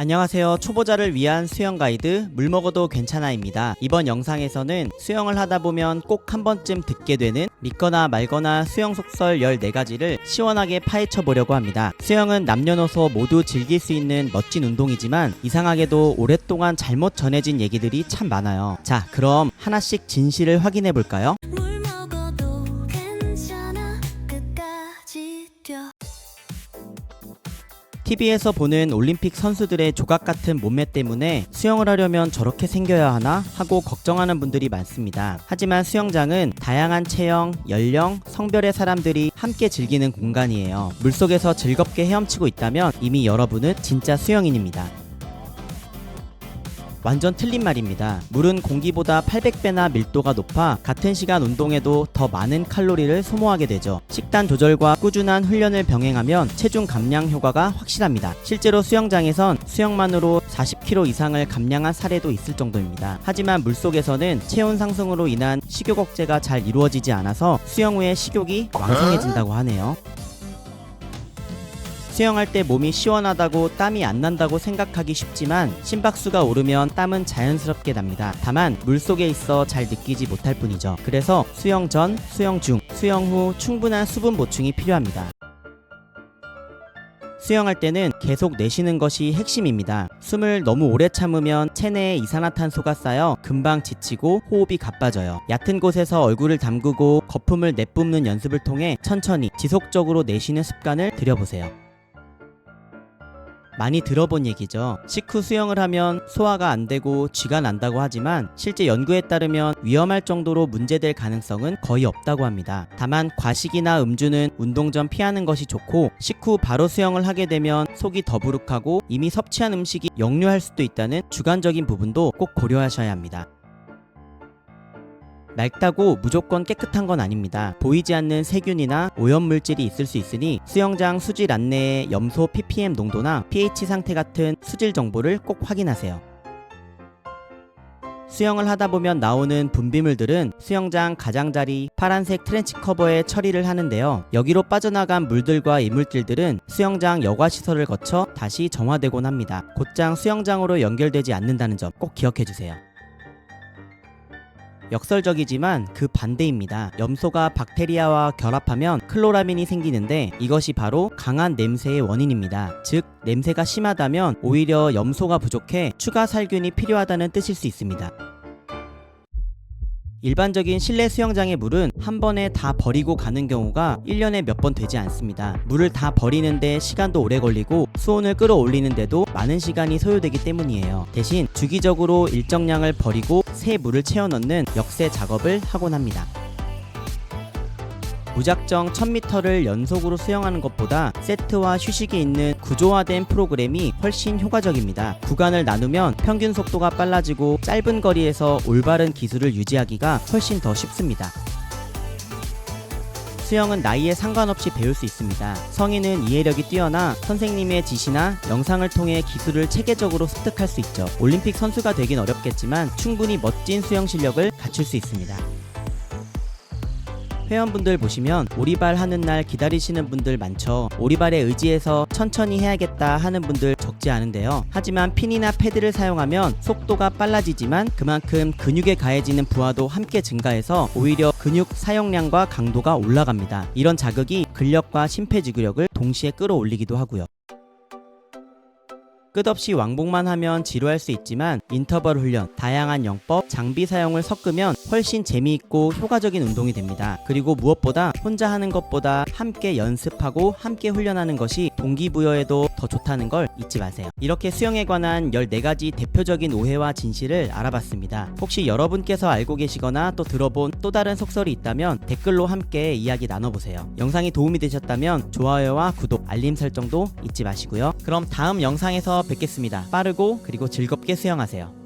안녕하세요. 초보자를 위한 수영 가이드 물 먹어도 괜찮아입니다. 이번 영상에서는 수영을 하다 보면 꼭 한 번쯤 듣게 되는 믿거나 말거나 수영 속설 14가지를 시원하게 파헤쳐 보려고 합니다. 수영은 남녀노소 모두 즐길 수 있는 멋진 운동이지만 이상하게도 오랫동안 잘못 전해진 얘기들이 참 많아요. 자, 그럼 하나씩 진실을 확인해 볼까요? TV에서 보는 올림픽 선수들의 조각 같은 몸매 때문에 수영을 하려면 저렇게 생겨야 하나 하고 걱정하는 분들이 많습니다. 하지만 수영장은 다양한 체형, 연령, 성별의 사람들이 함께 즐기는 공간이에요. 물속에서 즐겁게 헤엄치고 있다면 이미 여러분은 진짜 수영인입니다. 완전 틀린 말입니다. 물은 공기보다 800배나 밀도가 높아 같은 시간 운동에도 더 많은 칼로리를 소모하게 되죠. 식단 조절과 꾸준한 훈련을 병행하면 체중 감량 효과가 확실합니다. 실제로 수영장에선 수영만으로 40kg 이상을 감량한 사례도 있을 정도입니다. 하지만 물속에서는 체온 상승으로 인한 식욕 억제가 잘 이루어지지 않아서 수영 후에 식욕이 왕성해진다고 하네요. 수영할 때 몸이 시원하다고 땀이 안 난다고 생각하기 쉽지만 심박수가 오르면 땀은 자연스럽게 납니다. 다만 물속에 있어 잘 느끼지 못할 뿐이죠. 그래서 수영 전, 수영 중, 수영 후 충분한 수분 보충이 필요합니다. 수영할 때는 계속 내쉬는 것이 핵심입니다. 숨을 너무 오래 참으면 체내에 이산화탄소가 쌓여 금방 지치고 호흡이 가빠져요. 얕은 곳에서 얼굴을 담그고 거품을 내뿜는 연습을 통해 천천히 지속적으로 내쉬는 습관을 들여보세요. 많이 들어본 얘기죠. 식후 수영을 하면 소화가 안 되고 쥐가 난다고 하지만 실제 연구에 따르면 위험할 정도로 문제될 가능성은 거의 없다고 합니다. 다만 과식이나 음주는 운동 전 피하는 것이 좋고 식후 바로 수영을 하게 되면 속이 더부룩하고 이미 섭취한 음식이 역류할 수도 있다는 주관적인 부분도 꼭 고려하셔야 합니다. 맑다고 무조건 깨끗한 건 아닙니다. 보이지 않는 세균이나 오염 물질이 있을 수 있으니 수영장 수질 안내에 염소 ppm 농도나 pH 상태 같은 수질 정보를 꼭 확인하세요. 수영을 하다 보면 나오는 분비물들은 수영장 가장자리 파란색 트렌치 커버에 처리를 하는데요. 여기로 빠져나간 물들과 이물질들은 수영장 여과 시설을 거쳐 다시 정화되곤 합니다. 곧장 수영장으로 연결되지 않는다는 점 꼭 기억해 주세요. 역설적이지만 그 반대입니다. 염소가 박테리아와 결합하면 클로라민이 생기는데 이것이 바로 강한 냄새의 원인입니다. 즉, 냄새가 심하다면 오히려 염소가 부족해 추가 살균이 필요하다는 뜻일 수 있습니다. 일반적인 실내 수영장의 물은 한 번에 다 버리고 가는 경우가 1년에 몇 번 되지 않습니다. 물을 다 버리는데 시간도 오래 걸리고 수온을 끌어올리는데도 많은 시간이 소요되기 때문이에요. 대신 주기적으로 일정량을 버리고 새 물을 채워 넣는 역세 작업을 하곤 합니다. 무작정 1000m를 연속으로 수영하는 것보다 세트와 휴식이 있는 구조화된 프로그램이 훨씬 효과적입니다. 구간을 나누면 평균 속도가 빨라지고 짧은 거리에서 올바른 기술을 유지하기가 훨씬 더 쉽습니다. 수영은 나이에 상관없이 배울 수 있습니다. 성인은 이해력이 뛰어나 선생님의 지시나 영상을 통해 기술을 체계적으로 습득할 수 있죠. 올림픽 선수가 되긴 어렵겠지만 충분히 멋진 수영 실력을 갖출 수 있습니다. 회원분들 보시면 오리발 하는 날 기다리시는 분들 많죠. 오리발에 의지해서 천천히 해야겠다 하는 분들 적지 않은데요. 하지만 핀이나 패드를 사용하면 속도가 빨라지지만 그만큼 근육에 가해지는 부하도 함께 증가해서 오히려 근육 사용량과 강도가 올라갑니다. 이런 자극이 근력과 심폐지구력을 동시에 끌어올리기도 하고요. 끝없이 왕복만 하면 지루할 수 있지만 인터벌 훈련, 다양한 영법, 장비 사용을 섞으면 훨씬 재미있고 효과적인 운동이 됩니다. 그리고 무엇보다 혼자 하는 것보다 함께 연습하고 함께 훈련하는 것이 동기부여에도 더 좋다는 걸 잊지 마세요. 이렇게 수영에 관한 14가지 대표적인 오해와 진실을 알아봤습니다. 혹시 여러분께서 알고 계시거나 또 들어본 또 다른 속설이 있다면 댓글로 함께 이야기 나눠보세요. 영상이 도움이 되셨다면 좋아요와 구독, 알림 설정도 잊지 마시고요. 그럼 다음 영상에서 뵙겠습니다. 빠르고 그리고 즐겁게 수영하세요.